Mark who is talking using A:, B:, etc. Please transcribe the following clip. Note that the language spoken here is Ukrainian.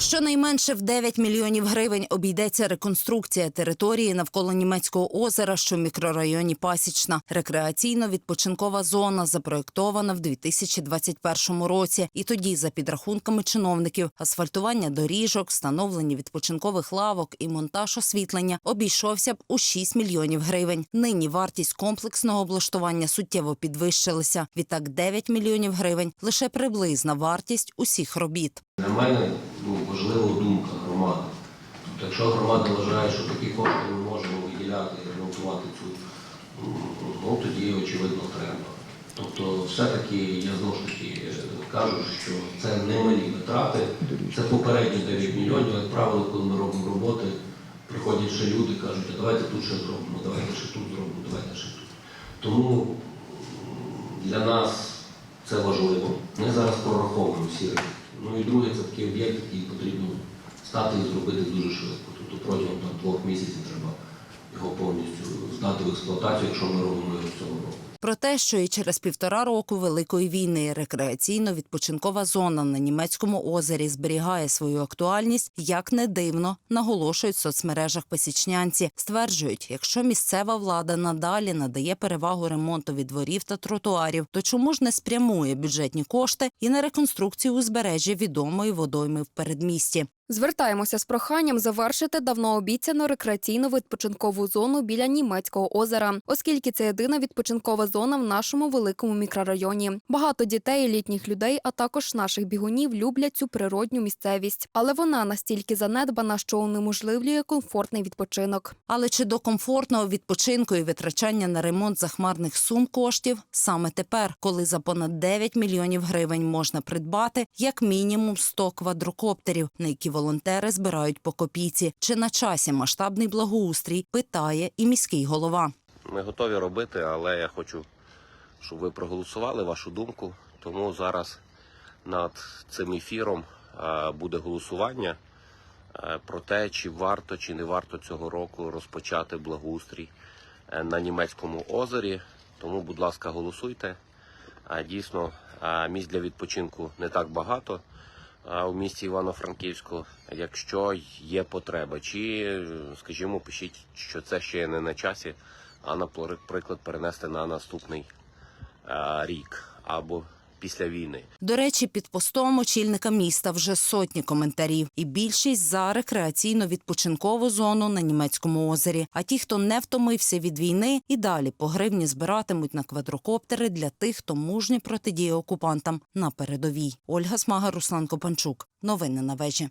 A: Щонайменше в 9 мільйонів гривень обійдеться реконструкція території навколо німецького озера, що в мікрорайоні Пасічна. Рекреаційно-відпочинкова зона запроєктована в 2021 році. І тоді, за підрахунками чиновників, асфальтування доріжок, встановлення відпочинкових лавок і монтаж освітлення обійшовся б у 6 мільйонів гривень. Нині вартість комплексного облаштування суттєво підвищилася. Відтак 9 мільйонів гривень лише приблизна вартість усіх робіт.
B: Для мене ну, важлива думка громади. Тобто, якщо громада вважає, що такі кошти ми можемо виділяти і ремонтувати цю, ну тоді очевидно треба. Тобто, все-таки я знову ж таки кажу, що це не малі витрати, це попередні 9 мільйонів. Як правило, коли ми робимо роботи, приходять ще люди, кажуть, а давайте тут ще зробимо, давайте ще тут зробимо, давайте ще тут. Тому для нас це важливо. Ми зараз прораховуємо всі речі. Ну і друге, це такий об'єкт, який потрібно стати і зробити дуже швидко. Тобто протягом там, двох місяців треба його повністю здати в експлуатацію, якщо ми робимо його цього року.
A: Про те, що і через півтора року великої війни рекреаційно-відпочинкова зона на німецькому озері зберігає свою актуальність, як не дивно, наголошують в соцмережах пасічнянці. Стверджують, якщо місцева влада надалі надає перевагу ремонтові дворів та тротуарів, то чому ж не спрямує бюджетні кошти і на реконструкцію узбережжя відомої водойми в передмісті?
C: Звертаємося з проханням завершити давно обіцяну рекреаційно-відпочинкову зону біля німецького озера, оскільки це єдина відпочинкова зона в нашому великому мікрорайоні. Багато дітей, літніх людей, а також наших бігунів люблять цю природню місцевість, але вона настільки занедбана, що унеможливлює комфортний відпочинок.
A: Але чи до комфортного відпочинку і витрачання на ремонт захмарних сум коштів саме тепер, коли за понад 9 мільйонів гривень можна придбати як мінімум 100 квадрокоптерів, на які волонтери збирають по копійці? Чи на часі масштабний благоустрій? Питає і міський голова.
D: Ми готові робити, але я хочу, щоб ви проголосували вашу думку. Тому зараз над цим ефіром буде голосування про те, чи варто чи не варто цього року розпочати благоустрій е, на німецькому озері. Тому, будь ласка, голосуйте. Дійсно, місць для відпочинку не так багато у місті Івано-Франківську. Якщо є потреба, чи, скажімо, пишіть, що це ще не на часі, а наприклад перенести на наступний рік або після війни.
A: До речі, під постом очільника міста вже сотні коментарів, і більшість за рекреаційно-відпочинкову зону на німецькому озері. А ті, хто не втомився від війни, і далі по гривні збиратимуть на квадрокоптери для тих, хто мужньо протидіє окупантам на передовій. Ольга Смага, Руслан Копанчук. Новини на вежі.